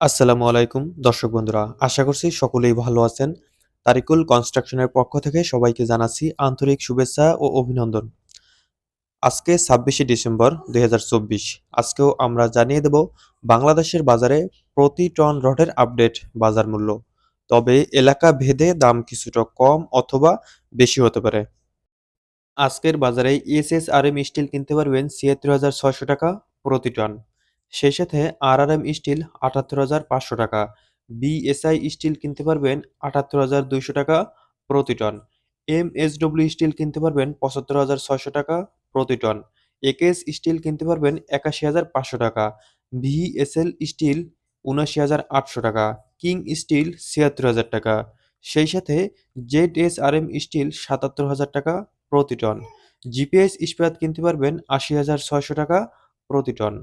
আসসালামু আলাইকুম, দর্শক বন্ধুরা। আশা করছি সকলেই ভালো আছেন। তারিকুল কনস্ট্রাকশনের পক্ষ থেকে সবাইকে জানাচ্ছি আন্তরিক শুভেচ্ছা ও অভিনন্দন। আজকে ছাব্বিশে ডিসেম্বর দু হাজার চব্বিশ। আজকেও আমরা জানিয়ে দেব বাংলাদেশের বাজারে প্রতি টন রডের আপডেট বাজার মূল্য। তবে এলাকা ভেদে দাম কিছুটা কম অথবা বেশি হতে পারে। আজকের বাজারে এসএসআরএম স্টিল কিনতে পারবেন ছিয়াত্তর হাজার ছয়শো টাকা প্রতি টন। সেই সাথে আর আর এম স্টিল আটাত্তর হাজার পাঁচশো টাকা, বিএসআই স্টিল কিনতে পারবেন আটাত্তর হাজার দুইশো টাকা প্রতি ton M S W steel কিনতে পারবেন পঁচাত্তর হাজার ছয়শো টাকা প্রতি টন, একেএস স্টিল কিনতে পারবেন একাশি হাজার পাঁচশো টাকা ভিএসএল স্টিল উনাশি হাজার আটশো টাকা, কিং স্টিল ছিয়াত্তর হাজার টাকা, সেই সাথে Z S R M steel সাতাত্তর হাজার টাকা প্রতি টন, জিপিএস ইস্পাত কিনতে পারবেন আশি হাজার ছয়শো টাকা প্রতি টন।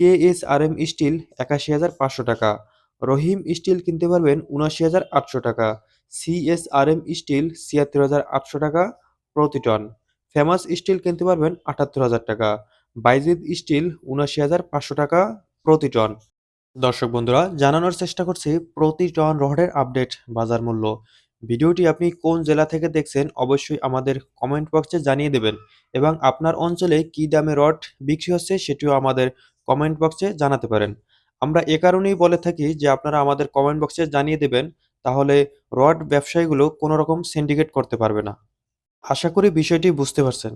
কেএসআরএম স্টিল একাশি হাজার পাঁচশো টাকা। রহিম স্টিল কিনতে পারবেন উনাশি হাজার আটশো টাকা। সিএসআরএম স্টিল ছিয়াত্তর হাজার আটশো টাকা প্রতি টন। ফেমাস স্টিল কিনতে পারবেন আটাত্তর হাজার টাকা। বাইজিদ স্টিল উনাশি হাজার পাঁচশো টাকা প্রতি টন। দর্শক বন্ধুরা, জানানোর চেষ্টা করছি প্রতি টন রডের আপডেট বাজার মূল্য। ভিডিওটি আপনি কোন জেলা থেকে দেখছেন অবশ্যই আমাদের কমেন্ট বক্সে জানিয়ে দেবেন এবং আপনার অঞ্চলে কী দামে রড বিক্রি হচ্ছে সেটিও আমাদের কমেন্ট বক্সে জানাতে পারেন। আমরা এ কারণেই বলে থাকি যে আপনারা আমাদের কমেন্ট বক্সে জানিয়ে দেবেন, তাহলে রড ব্যবসায়ীগুলো কোনো রকম সিন্ডিকেট করতে পারবে না। আশা করি বিষয়টি বুঝতে পারছেন।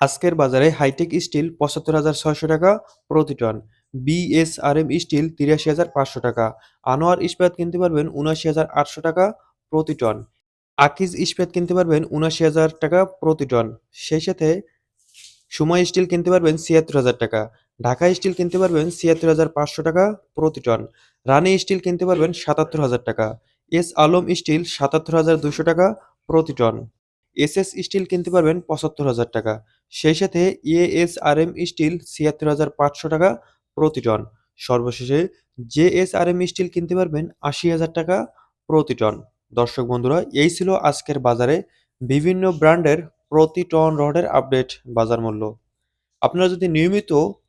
আজকের বাজারে হাইটেক স্টিল পঁচাত্তর হাজার ছয়শো টাকা প্রতি টন বিএসআরএম স্টিল তিরাশি হাজার পাঁচশো টাকা, আনোয়ার ইস্পাত কিনতে পারবেন উনাশি হাজার আটশো টাকা প্রতি টন, আকিজ ইস্পাত কিনতে পারবেন উনাশি হাজার টাকা প্রতি টন, সেই সাথে সময় স্টিল কিনতে পারবেন ছিয়াত্তর হাজার টাকা ঢাকা স্টিল কিনতে পারবেন ছিয়াত্তর হাজার পাঁচশো টাকা প্রতি টন। রানী স্টিল কিনতে পারবেন সাতাত্তর হাজার টাকা। এস আলম স্টিল সাতাত্তর হাজার দুশো টাকা প্রতি টন। এস এস স্টিল কিনতে পারবেন পঁচাত্তর হাজার টাকা। সেই সাথে A S R M steel ছিয়াত্তর হাজার পাঁচশো টাকা প্রতি টন। সর্বশেষে J S R M steel কিনতে পারবেন আশি হাজার টাকা প্রতি টন। দর্শক বন্ধুরা, এই ছিল আজকের বাজারে বিভিন্ন ব্র্যান্ডের প্রতি টন রডের আপডেট বাজার মূল্য। আপনারা যদি নিয়মিত